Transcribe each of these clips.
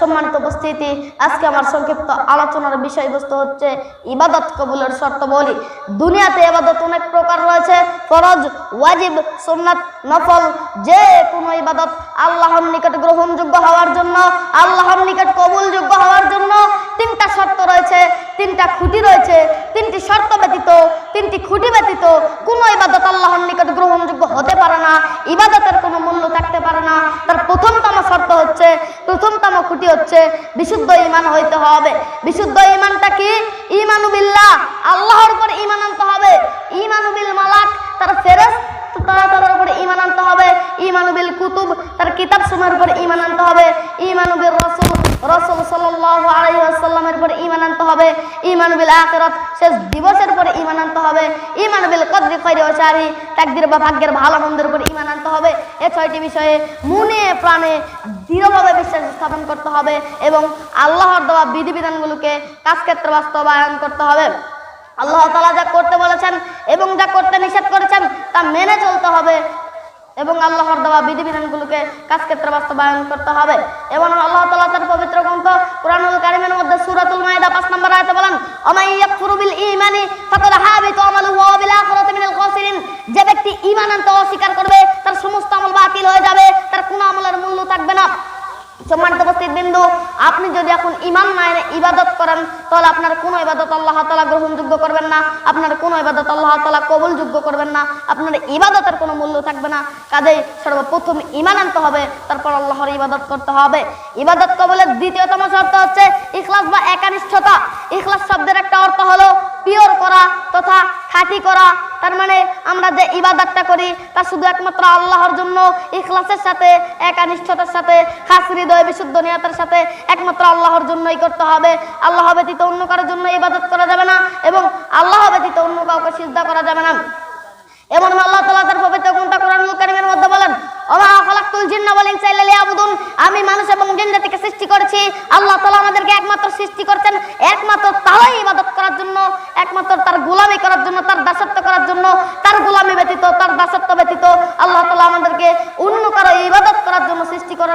সম্মানিত উপস্থিতি। আজকে আমার সংক্ষিপ্ত আলোচনার বিষয়বস্তু হচ্ছে ইবাদত কবুলের শর্ত বলি। দুনিয়াতে ইবাদত অনেক প্রকার রয়েছে। ফরজ, ওয়াজিব সোমনাথ নফল যে কোনো ইবাদত আল্লাহর নিকট গ্রহণযোগ্য হওয়ার জন্য, আল্লাহর নিকট কবুলযোগ্য হওয়ার জন্য তিনটা শর্ত রয়েছে। তিনটা খুঁটি রয়েছে। তিনটি শর্ত ব্যতীত, তিনটি খুঁটি ব্যতীত কোনো ইবাদত আল্লাহর নিকট গ্রহণযোগ্য হতে পারে না। ইবাদতের কোনো মূল্য থাকতে পারে না। তার প্রথমতম শর্ত হচ্ছে খুঁটি হচ্ছে বিশুদ্ধ ইমান হইতে হবে। বিশুদ্ধ ইমানটা কি? ইমানু বিল্লাহ। আল্লাহর উপর ইমান আনতে হবে। ইমানু বিল মালাক, তার ফেরেস তারা উপরে ইমানুবিল কুতুব, তার কিতাব হবে। ইমানুবিল রসুল হবে। ইমানুবিল শেষ দিবসের উপর হবে। ইমানুবিল বা ভাগ্যের ভালো মন্দের উপর ইমান আনতে হবে। এ ছয়টি বিষয়ে মনে প্রাণে দৃঢ়ভাবে স্থাপন করতে হবে এবং আল্লাহর দেওয়া বিধিবিধানগুলোকে কাজক্ষেত্রে বাস্তবায়ন করতে হবে। আল্লাহ তালা যা করতে বলেছেন এবং যা করতে নিষেধ করেছেন তা মেনে চলতে হবে এবং আল্লাহর দেওয়া বিধিবিধানগুলোকে কাজক্ষেত্রে বাস্তবায়ন করতে হবে। এবং আল্লাহ তালা তার পবিত্র গ্রন্থ কোরআনুল কারিমের মধ্যে সুরাতুল মাইদা পাঁচ নম্বর আয়তে বলেন অমাইয়াকফুরু বিল ঈমানি ফাকাদ হাবিতা আমালুহু ওয়া বিল আখিরাতি মিনাল খাসিরিন। যে ব্যক্তি ঈমান আনতে অস্বীকার করবে তার সমস্ত আমল বাতিল হয়ে যাবে তার কোনো আমলের মূল্য থাকবে না সম্মানিত উপস্থিত বিন্দু আপনি যদি এখন ইমান না ইবাদত করেন, তাহলে আপনার কোনো ইবাদত আল্লাহ তালা গ্রহণযোগ্য করবেন না। আপনার কোনো ইবাদত আল্লাহ তালা কবুলযোগ্য করবেন না। আপনার ইবাদতের কোনো মূল্য থাকবে না। কাজেই সর্বপ্রথম ইমান আনতে হবে, তারপর আল্লাহর ইবাদত করতে হবে। ইবাদত কবলের দ্বিতীয়তম শর্ত হচ্ছে ইখলাস বা একানিষ্ঠতা। ইখলাস শব্দের একটা অর্থ হলো পিওর করা তথা খাঁটি করা, তার মানে আমরা যে ইবাদতটা করি, তা শুধু একমাত্র আল্লাহর জন্য, ইখলাসের সাথে, একানিষ্ঠতার সাথে, খাস হৃদয় বিশুদ্ধ নিয়তের সাথে একমাত্র আল্লাহর জন্যই করতে হবে। আল্লাহ ব্যতীত অন্য কারোর জন্য ইবাদত করা যাবে না এবং আল্লাহ ব্যতীত অন্য কাউকে সিদ্ধা করা যাবে না। এমন আল্লাহ তাআলা তার পবিত্র গ্রন্থ কোরআনুল কারীমের মধ্যে খালাকতুল জিন্না ওয়াল ইনসা ইল্লা আমি মানুষ এবং জিন সৃষ্টি করেছি। আল্লাহ তাআলা আমাদেরকে একমাত্র সৃষ্টি করেছেন। একমাত্র তারই ইবাদত করার জন্য, একমাত্র তার গোলামি করার জন্য, তার দাসত্ব করার জন্য, তার গোলামি ব্যতীত তার দাসত্ব ব্যতীত আল্লাহ তাআলা আমাদেরকে অন্য কারও ইবাদত করার জন্য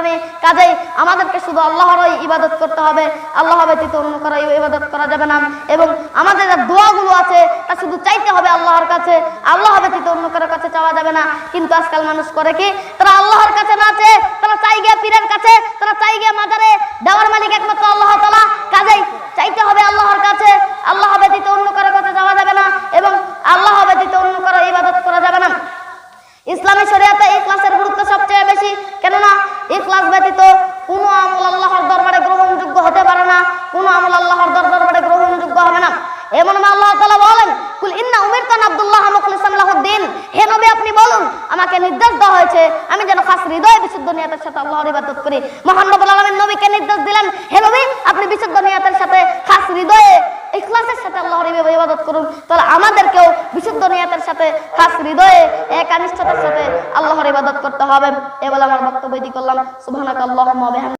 করেনি কাজেই আমাদেরকে শুধু আল্লাহরই ইবাদত করতে হবে। আল্লাহ ব্যতীত অন্য করা ইবাদত করা যাবে না। এবং আমাদের যে দোয়াগুলো আছে, তা শুধু চাইতে হবে আল্লাহর কাছে। আল্লাহ ব্যতীত অন্য কারোর কাছে চাওয়া যাবে না। কিন্তু আজকাল মানুষ করে কি? তারা আল্লাহর কাছে না আছে তারা চাই গিয়ে পীরের কাছে, তারা চাই গিয়ে মাজারে দেওয়ার মালিক একমাত্র আল্লাহ তালা কাজেই চাইতে হবে আল্লাহর কাছে আল্লাহ ব্যতীত অন্য কারও কাছে যাওয়া যাবে না এবং আল্লাহ ব্যতীত অন্য কারও ইবাদত করা যাবে না ইসলামী শরিয়াতে ইখলাসের গুরুত্ব সবচেয়ে বেশি কেননা ইখলাস ব্যতীত কোনো আমল আল্লাহর দরবারে গ্রহণযোগ্য হতে পারে না কোনো আমল আল্লাহর দর- দরবারে গ্রহণযোগ্য হবে না এমন আল্লাহ তাআলা বলেন, কুল ইন্না উমিরতু আন আব্দুল্লাহ মুখলিসান লাহুদ্দিন হে নবী, আপনি বলুন, আমাকে নির্দেশ দেওয়া হয়েছে, আমি যেন খাস হৃদয় বিশুদ্ধ নিয়তের সাথে আল্লাহর ইবাদত করি। মহান রব্বুল নবীকে নির্দেশ দিলেন, হে নবী, আপনি বিশুদ্ধ নিয়তের সাথে খাস হৃদয়ে, ইখলাসের সাথে আল্লাহর ইবাদত করুন। তাহলে আমাদেরকেও বিশুদ্ধ নিয়তের সাথে খাস হৃদয়ে, একানিষ্ঠতার সাথে আল্লাহর ইবাদত করতে হবে। এ বলে আমার বক্তব্য এটি করলাম। সুবহানাকাল্লাহুম্মা ওয়া বিহামদিকা